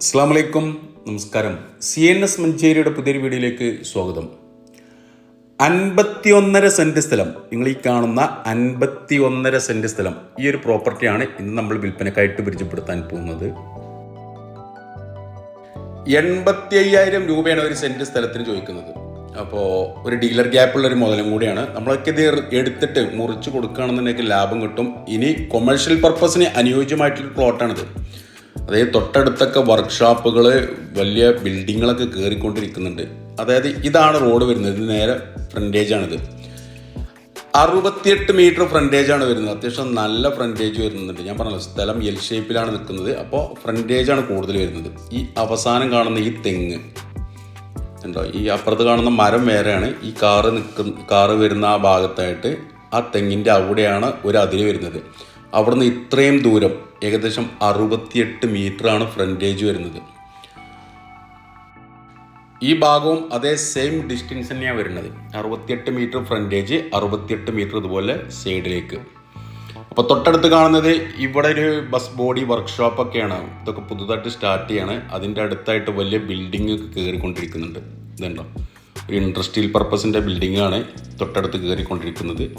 അസ്സാം വലൈക്കും നമസ്കാരം. സി എൻ എസ് മഞ്ചേരിയുടെ പുതിയൊരു വീഡിയോയിലേക്ക് സ്വാഗതം. അൻപത്തി ഒന്നര സെന്റ് സ്ഥലം. നിങ്ങൾ ഈ കാണുന്ന അൻപത്തി ഒന്നര സെന്റ് സ്ഥലം. ഈ ഒരു പ്രോപ്പർട്ടിയാണ് ഇന്ന് നമ്മൾ വിൽപ്പനക്കായിട്ട് പരിചയപ്പെടുത്താൻ പോകുന്നത്. എൺപത്തി അയ്യായിരം രൂപയാണ് ഒരു സെന്റ് സ്ഥലത്തിന് ചോദിക്കുന്നത്. അപ്പോൾ ഒരു ഡീലർ ഗ്യാപ്പുള്ള ഒരു മുതലും കൂടിയാണ്. നമ്മളൊക്കെ ഇത് എടുത്തിട്ട് മുറിച്ച് കൊടുക്കുകയാണെന്നുണ്ടെങ്കിൽ ലാഭം കിട്ടും. ഇനി കൊമേഴ്ഷ്യൽ പർപ്പസിന് അനുയോജ്യമായിട്ടുള്ള പ്ലോട്ടാണിത് അതായത് തൊട്ടടുത്തൊക്കെ വർക്ക്ഷോപ്പുകൾ വലിയ ബിൽഡിങ്ങുകളൊക്കെ കയറിക്കൊണ്ടിരിക്കുന്നുണ്ട് അതായത് ഇതാണ് റോഡ് വരുന്നത്. ഇത് നേരെ ഫ്രണ്ടേജാണിത് അറുപത്തിയെട്ട് മീറ്റർ ഫ്രണ്ടേജ് ആണ് വരുന്നത്. അത്യാവശ്യം നല്ല ഫ്രണ്ടേജ് വരുന്നുണ്ട്. ഞാൻ പറഞ്ഞല്ലോ സ്ഥലം എൽ ഷേപ്പിലാണ് നിൽക്കുന്നത്. അപ്പോൾ ഫ്രണ്ടേജ് ആണ് കൂടുതൽ വരുന്നത്. ഈ അവസാനം കാണുന്ന ഈ തെങ്ങ്. ഉണ്ടോ ഈ അപ്പുറത്ത് കാണുന്ന മരം വേറെയാണ്. ഈ കാറ് നിൽക്കുന്ന കാറ് വരുന്ന ആ ഭാഗത്തായിട്ട് ആ തെങ്ങിന്റെ അവിടെയാണ് ഒരു അതിര് വരുന്നത്. അവിടുന്ന് ഇത്രയും ദൂരം ഏകദേശം അറുപത്തിയെട്ട് മീറ്ററാണ് ഫ്രണ്ടേജ് വരുന്നത്. ഈ ഭാഗവും അതേ സെയിം ഡിസ്റ്റൻസ് തന്നെയാണ് വരുന്നത്. അറുപത്തിയെട്ട് മീറ്റർ ഫ്രണ്ടേജ് അറുപത്തിയെട്ട് മീറ്റർ ഇതുപോലെ സൈഡിലേക്ക് അപ്പോൾ തൊട്ടടുത്ത് കാണുന്നത് ഇവിടെ ഒരു ബസ് ബോഡി വർക്ക്ഷോപ്പൊക്കെയാണ് ഇതൊക്കെ പുതുതായിട്ട് സ്റ്റാർട്ട് ചെയ്യാണ്. അതിന്റെ അടുത്തായിട്ട് വലിയ ബിൽഡിംഗ് കയറിക്കൊണ്ടിരിക്കുന്നുണ്ട് ഇതുണ്ടോ? ഒരു ഇൻഡസ്ട്രിയൽ പർപ്പസിന്റെ ബിൽഡിങ്ങാണ് തൊട്ടടുത്ത് കയറിക്കൊണ്ടിരിക്കുന്നത്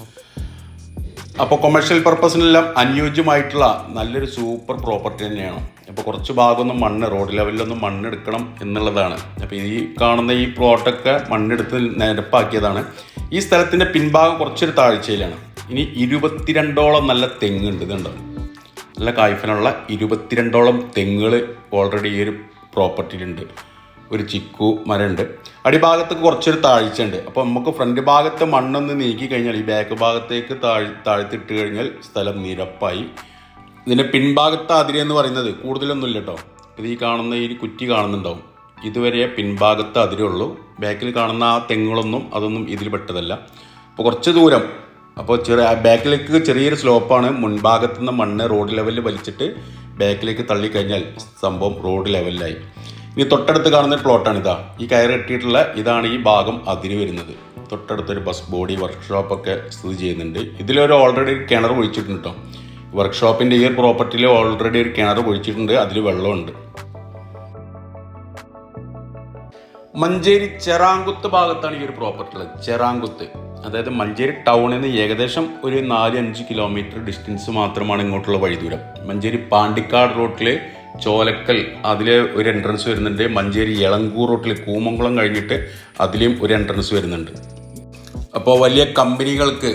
അപ്പോൾ കൊമേഴ്ഷ്യൽ പർപ്പസിനെല്ലാം അനുയോജ്യമായിട്ടുള്ള നല്ലൊരു സൂപ്പർ പ്രോപ്പർട്ടി തന്നെയാണ്. അപ്പോൾ കുറച്ച് ഭാഗമൊന്നും മണ്ണ് റോഡ് ലെവലിലൊന്നും മണ്ണെടുക്കണം എന്നുള്ളതാണ്. അപ്പോൾ ഈ കാണുന്ന ഈ പ്ലോട്ടൊക്കെ മണ്ണെടുത്ത് നിരപ്പാക്കിയതാണ്. ഈ സ്ഥലത്തിന്റെ പിൻഭാഗം കുറച്ചൊരു താഴ്ചയിലാണ്. ഇനി ഇരുപത്തിരണ്ടോളം നല്ല തെങ്ങുണ്ട് ഇതുണ്ട് നല്ല കായ്ഫനുള്ള ഇരുപത്തിരണ്ടോളം തെങ്ങുകൾ ഓൾറെഡി ഈ ഒരു പ്രോപ്പർട്ടിയിലുണ്ട് ഒരു ചിക്കു മരമുണ്ട്. അടിഭാഗത്ത് കുറച്ചൊരു താഴ്ചയുണ്ട്. അപ്പോൾ നമുക്ക് ഫ്രണ്ട് ഭാഗത്ത് മണ്ണൊന്ന് നീക്കി കഴിഞ്ഞാൽ ഈ ബാക്ക് ഭാഗത്തേക്ക് താഴ് താഴ്ത്തിട്ട് കഴിഞ്ഞാൽ സ്ഥലം നിരപ്പായി. ഇതിന്റെ പിൻഭാഗത്തെ അതിരി എന്ന് പറയുന്നത് കൂടുതലൊന്നുമില്ല കേട്ടോ. ഇത് ഈ കാണുന്ന ഈ കുറ്റി കാണുന്നുണ്ടാവും. ഇതുവരെ പിൻഭാഗത്തെ അതിരുള്ളൂ ബാക്കിൽ കാണുന്ന ആ തെങ്ങുകളൊന്നും അതൊന്നും ഇതിൽ പെട്ടതല്ല. അപ്പോൾ കുറച്ച് ദൂരം അപ്പോൾ ചെറിയ ബാക്കിലേക്ക് ചെറിയൊരു സ്ലോപ്പാണ് മുൻഭാഗത്തുനിന്ന് മണ്ണ് റോഡ് ലെവലിൽ വലിച്ചിട്ട് ബാക്കിലേക്ക് തള്ളിക്കഴിഞ്ഞാൽ സംഭവം റോഡ് ലെവലിലായി ഇനി തൊട്ടടുത്ത് കാണുന്ന പ്ലോട്ടാണ് ഇതാ ഈ കയറ് കെട്ടിയിട്ടുള്ള ഇതാണ് ഈ ഭാഗം അതിന് വരുന്നത്. തൊട്ടടുത്തൊരു ബസ് ബോഡി വർക്ക്ഷോപ്പൊക്കെ സ്ഥിതി ചെയ്യുന്നുണ്ട്. ഇതിലൊരു ഓൾറെഡി കിണർ ഒഴിച്ചിട്ടുണ്ട് കേട്ടോ വർക്ക്ഷോപ്പിന്റെ ഈ ഒരു പ്രോപ്പർട്ടിയിൽ ഓൾറെഡി ഒരു കിണർ ഒഴിച്ചിട്ടുണ്ട് അതിൽ വെള്ളമുണ്ട്. മഞ്ചേരി ചെറാങ്കുത്ത് ഭാഗത്താണ് ഈ ഒരു പ്രോപ്പർട്ടി ഉള്ളത് ചെറാങ്കുത്ത്. അതായത് മഞ്ചേരി ടൗണിൽ നിന്ന് ഏകദേശം ഒരു നാല് അഞ്ച് കിലോമീറ്റർ ഡിസ്റ്റൻസ് മാത്രമാണ് ഇങ്ങോട്ടുള്ള വഴി ദൂരം മഞ്ചേരി പാണ്ടിക്കാട് റോട്ടിൽ ചോലക്കൽ അതിൽ ഒരു എൻട്രൻസ് വരുന്നുണ്ട്. മഞ്ചേരി ഇളങ്കൂർ റോട്ടിൽ കൂമംകുളം കഴിഞ്ഞിട്ട് അതിലും ഒരു എൻട്രൻസ് വരുന്നുണ്ട്. അപ്പോൾ വലിയ കമ്പനികൾക്ക്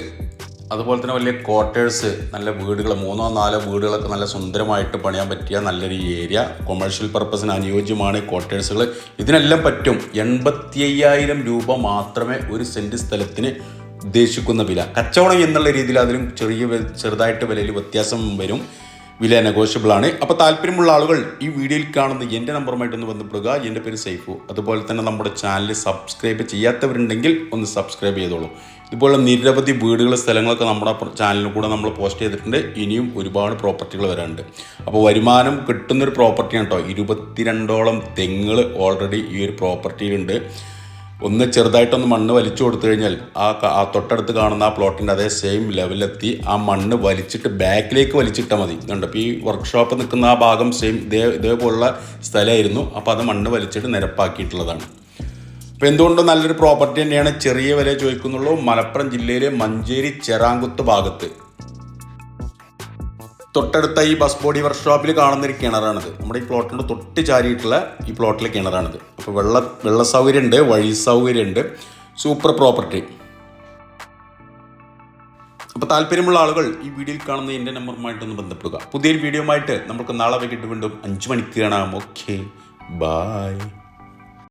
അതുപോലെ തന്നെ വലിയ ക്വാർട്ടേഴ്സ് നല്ല വീടുകൾ മൂന്നോ നാലോ വീടുകളൊക്കെ നല്ല സുന്ദരമായിട്ട് പണിയാൻ പറ്റിയ നല്ലൊരു ഏരിയ കൊമേഴ്ഷ്യൽ പർപ്പസിന് അനുയോജ്യമാണ് ക്വാർട്ടേഴ്സുകൾ ഇതിനെല്ലാം പറ്റും എൺപത്തി അയ്യായിരം രൂപ മാത്രമേ ഒരു സെന്റ് സ്ഥലത്തിന് ഉദ്ദേശിക്കുന്ന വില. കച്ചവടം എന്നുള്ള രീതിയിൽ അതിലും ചെറിയ ചെറുതായിട്ട് വിലയിൽ വ്യത്യാസം വരും. വില നെഗോഷ്യബിൾ ആണ്. അപ്പോൾ താല്പര്യമുള്ള ആളുകൾ ഈ വീഡിയോയിൽ കാണുന്ന എന്റെ നമ്പറുമായിട്ടൊന്ന് ബന്ധപ്പെടുക. എന്റെ പേര് സൈഫു. അതുപോലെ തന്നെ നമ്മുടെ ചാനൽ സബ്സ്ക്രൈബ് ചെയ്യാത്തവരുണ്ടെങ്കിൽ ഒന്ന് സബ്സ്ക്രൈബ് ചെയ്തോളൂ. ഇതുപോലെ നിരവധി വീടുകൾ സ്ഥലങ്ങളൊക്കെ നമ്മുടെ ചാനലിൽ കൂടെ നമ്മൾ പോസ്റ്റ് ചെയ്തിട്ടുണ്ട്. ഇനിയും ഒരുപാട് പ്രോപ്പർട്ടികൾ വരാനുണ്ട്. അപ്പോൾ വരുമാനം കിട്ടുന്നൊരു പ്രോപ്പർട്ടിയാണ് കേട്ടോ ഇരുപത്തിരണ്ടോളം തെങ്ങുകൾ ഓൾറെഡി ഈ ഒരു പ്രോപ്പർട്ടിയിലുണ്ട് ഒന്ന് ചെറുതായിട്ടൊന്ന് മണ്ണ് വലിച്ചു കൊടുത്തു കഴിഞ്ഞാൽ ആ ആ തൊട്ടടുത്ത് കാണുന്ന ആ പ്ലോട്ടിന്റെ അതേ സെയിം ലെവലിലെത്തി ആ മണ്ണ് വലിച്ചിട്ട് ബാക്കിലേക്ക് വലിച്ചിട്ടാൽ മതി. ഇതുണ്ട് അപ്പോൾ ഈ വർക്ക്ഷോപ്പ് നിൽക്കുന്ന ആ ഭാഗം സെയിം ഇതേ ഇതേപോലുള്ള സ്ഥലമായിരുന്നു. അപ്പോൾ അത് മണ്ണ് വലിച്ചിട്ട് നിരപ്പാക്കിയിട്ടുള്ളതാണ്. അപ്പോൾ എന്തുകൊണ്ടും നല്ലൊരു പ്രോപ്പർട്ടി തന്നെയാണ് ചെറിയ വില ചോദിക്കുന്നുള്ളൂ. മലപ്പുറം ജില്ലയിലെ മഞ്ചേരി ചെറാങ്കുത്ത് ഭാഗത്ത്. തൊട്ടടുത്ത ഈ ബസ് ബോഡി വർക്ക്ഷോപ്പിൽ കാണുന്നൊരു കിണറാണിത്. നമ്മുടെ ഈ പ്ലോട്ടിന്റെ തൊട്ട് ചാരിയിട്ടുള്ള ഈ പ്ലോട്ടിലെ കിണറാണിത്. അപ്പോൾ വെള്ള വെള്ള സൗകര്യമുണ്ട് വഴി സൗകര്യമുണ്ട് സൂപ്പർ പ്രോപ്പർട്ടി അപ്പോൾ താല്പര്യമുള്ള ആളുകൾ ഈ വീഡിയോയിൽ കാണുന്ന എന്റെ നമ്പറുമായിട്ടൊന്ന് ബന്ധപ്പെടുക. പുതിയൊരു വീഡിയോ ആയിട്ട് നമുക്ക് നാളെ വൈകിട്ട് വീണ്ടും അഞ്ച് മണിക്ക് കാണാം. Okay bye